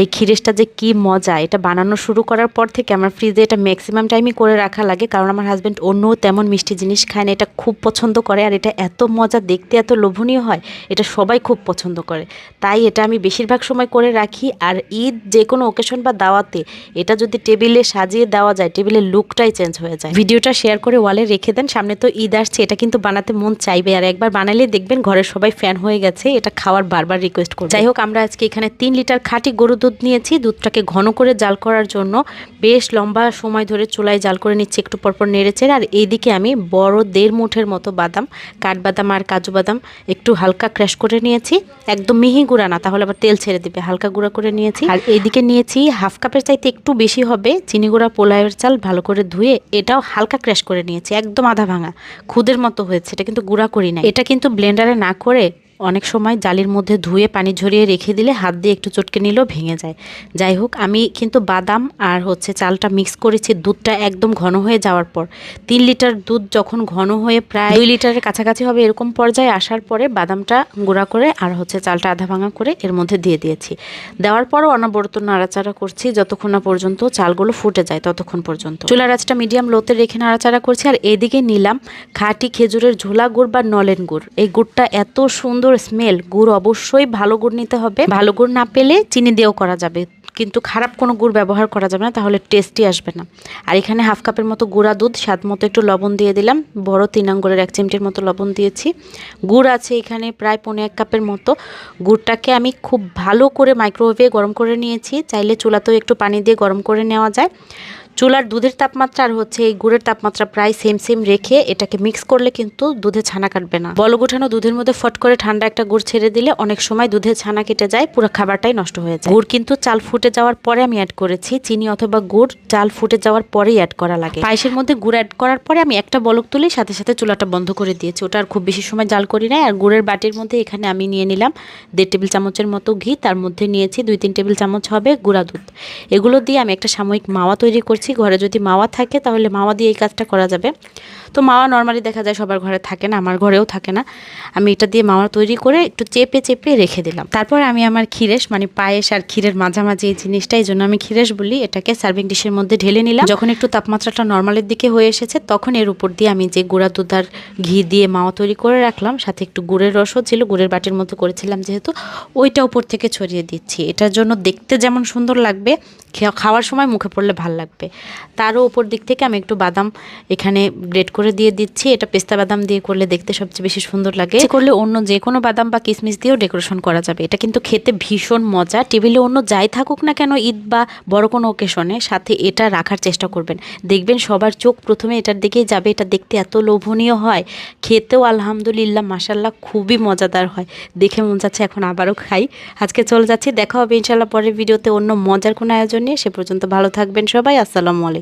এই ক্ষীরেসটা যে কি মজা, এটা বানানো শুরু করার পর থেকে আমার ফ্রিজে এটা ম্যাক্সিমাম টাইমই করে রাখা লাগে, কারণ আমার হাজব্যান্ড অন্য তেমন মিষ্টি জিনিস খায় না, এটা খুব পছন্দ করে আর এটা এত মজা দেখতে এত লোভনীয় হয়, এটা সবাই খুব পছন্দ করে। তাই এটা আমি বেশিরভাগ সময় করে রাখি আর ঈদ যে কোনো ওকেশন বা দাওয়াতে এটা যদি টেবিলে সাজিয়ে দেওয়া যায় টেবিলের লুকটাই চেঞ্জ হয়ে যায়। ভিডিওটা শেয়ার করে ওয়ালে রেখে দেন, সামনে তো ঈদ আসছে, এটা কিন্তু বানাতে মন চাইবে আর একবার বানালে দেখবেন ঘরের সবাই ফ্যান হয়ে গেছে, এটা খাওয়ার বারবার রিকোয়েস্ট করবে। যাই হোক, আমরা আজকে এখানে তিন লিটার খাঁটি গরু দুধ নিয়েছি। দুধটাকে ঘন করে জাল করার জন্য বেশ লম্বা সময় ধরে চুলায় জাল করে নিচ্ছি, একটু পরপর নেড়েছে আর এইদিকে আমি বড় দেড় মুঠের মতো বাদাম, কাঠবাদাম আর কাজু বাদাম একটু হালকা ক্র্যাশ করে নিয়েছি। একদম মিহি গুঁড়া না, তাহলে আবার তেল ছেড়ে দিবে। হালকা গুঁড়া করে নিয়েছি। আর এইদিকে নিয়েছি হাফ কাপের চাইতে একটু বেশি হবে চিনি গুঁড়া, পোলাওয়ের চাল ভালো করে ধুয়ে এটাও হালকা ক্র্যাশ করে নিয়েছি, একদম আধা ভাঙা। খুদের মতো হয়েছে, এটা কিন্তু গুঁড়া করি না এটা কিন্তু ব্লেন্ডারে না করে অনেক সময় জালির মধ্যে ধুয়ে পানি ঝরিয়ে রেখে দিলে হাত দিয়ে একটু চটকে নিলেও ভেঙে যায়। যাই হোক, আমি কিন্তু বাদাম আর হচ্ছে চালটা মিক্স করেছি, দুধটা একদম ঘন হয়ে যাওয়ার পর। তিন লিটার দুধ যখন ঘন হয়ে প্রায় দুই লিটারের কাছাকাছি হবে এরকম পর্যায়ে আসার পরে বাদামটা গুঁড়া করে আর হচ্ছে চালটা আধা ভাঙা করে এর মধ্যে দিয়ে দিয়েছি। দেওয়ার পরও অনবরত নাড়াচাড়া করছি যতক্ষণ না পর্যন্ত চালগুলো ফুটে যায় ততক্ষণ পর্যন্ত। চুলার আঁচটা মিডিয়াম লোতে রেখে নাড়াচাড়া করছি আর এদিকে নিলাম খাঁটি খেজুরের ঝোলা গুড় বা নলেন গুড়। এই গুড়টা এত সুন্দর স্মেল গুড় অবশ্যই ভালো গুড় নিতে হবে। ভালো গুড় না পেলে চিনি দিয়েও করা যাবে। কিন্তু খারাপ কোনো গুড় ব্যবহার করা যাবে না, তাহলে টেস্টি আসবে না। আর এখানে হাফ কাপের মতো গুঁড়া দুধ, স্বাদ মতো একটু লবণ দিয়ে দিলাম। বড় তিন আঙ্গুলের এক চিমটির মতো লবণ দিয়েছি। গুড় আছে এখানে প্রায় পনেরো এক কাপের মতো। গুড়টাকে আমি খুব ভালো করে মাইক্রোওয়েভে গরম করে নিয়েছি। চাইলে চুলাতেও একটু পানি দিয়ে গরম করে নেওয়া যায়। চুলার দুধের তাপমাত্রা আর হচ্ছে এই গুড়ের তাপমাত্রা প্রায় সেম সেম রেখে এটাকে মিক্স করলে কিন্তু দুধে ছানা কাটবে না। বল গুঠানো দুধের মধ্যে ফট করে ঠান্ডা একটা গুড় ছেড়ে দিলে অনেক সময় দুধে ছানা কেটে যায়, পুরো খাবারটাই নষ্ট হয়ে যায়। গুড় কিন্তু চাল ফুটে যাওয়ার পরে আমি অ্যাড করেছি চিনি অথবা গুড়, চাল ফুটে যাওয়ার পরেই অ্যাড করা লাগে। পায়েসের মধ্যে গুড় অ্যাড করার পরে আমি একটা বলক তুলি সাথে সাথে চুলাটা বন্ধ করে দিয়েছি। ওটা আর খুব বেশি সময় জাল করি নাই। আর গুড়ের বাটির মধ্যে এখানে আমি নিয়ে নিলাম দেড় টেবিল চামচের মতো ঘি। তার মধ্যে নিয়েছি দুই, তিন টেবিল চামচ হবে গুঁড়া দুধ। এগুলো দিয়ে আমি একটা সাময়িক মাওয়া তৈরি করছি। ঘরে যদি মাওয়া থাকে তাহলে মাওয়া দিয়ে এই কাজটা করা যাবে। তো মাওয়া নর্মালি দেখা যায় সবার ঘরে থাকে না, আমার ঘরেও থাকে না। আমি এটা দিয়ে মাওয়া তৈরি করে একটু চেপে চেপে রেখে দিলাম। তারপর আমি আমার ক্ষীরেস মানে পায়েস আর ক্ষীরের মাঝামাঝি এই জিনিসটা, এই জন্য আমি ক্ষীরেস বলি, এটাকে সার্ভিং ডিশের মধ্যে ঢেলে নিলাম। যখন একটু তাপমাত্রাটা নর্মালের দিকে হয়ে এসেছে, তখন এর উপর দিয়ে আমি যে গুঁড়া দুধ আর ঘি দিয়ে মাওয়া তৈরি করে রাখলাম, সাথে একটু গুড়ের রসও ছিল, গুড়ের বাটির মতো করেছিলাম যেহেতু, ওইটা উপর থেকে ছড়িয়ে দিচ্ছি। এটার জন্য দেখতে যেমন সুন্দর লাগবে খাওয়ার সময় মুখে পড়লে ভালো লাগবে। তারও ওপর দিক থেকে আমি একটু বাদাম এখানে গ্রেট করে দিয়ে দিচ্ছি। এটা পেস্তা বাদাম দিয়ে করলে দেখতে সবচেয়ে বেশি সুন্দর লাগে। করলে অন্য যে কোনো বাদাম বা কিশমিশ দিয়েও ডেকোরেশন করা যাবে। এটা কিন্তু খেতে ভীষণ মজা। টেবিলে অন্য যাই থাকুক না কেন ঈদ বা বড় কোনো ওকেশনে সাথে এটা রাখার চেষ্টা করবেন। দেখবেন সবার চোখ প্রথমে এটার দিকেই যাবে। এটা দেখতে এত লোভনীয় হয়। খেতেও আলহামদুলিল্লাহ মাসাল্লাহ খুবই মজাদার হয়। দেখে মন যাচ্ছে এখন আবারও খাই। আজকে চলে যাচ্ছি। দেখা হবে ইনশাল্লাহ পরের ভিডিওতে অন্য মজার কোনো আয়োজন নিয়ে। সে পর্যন্ত ভালো থাকবেন সবাই। আসসালামু আলাইকুম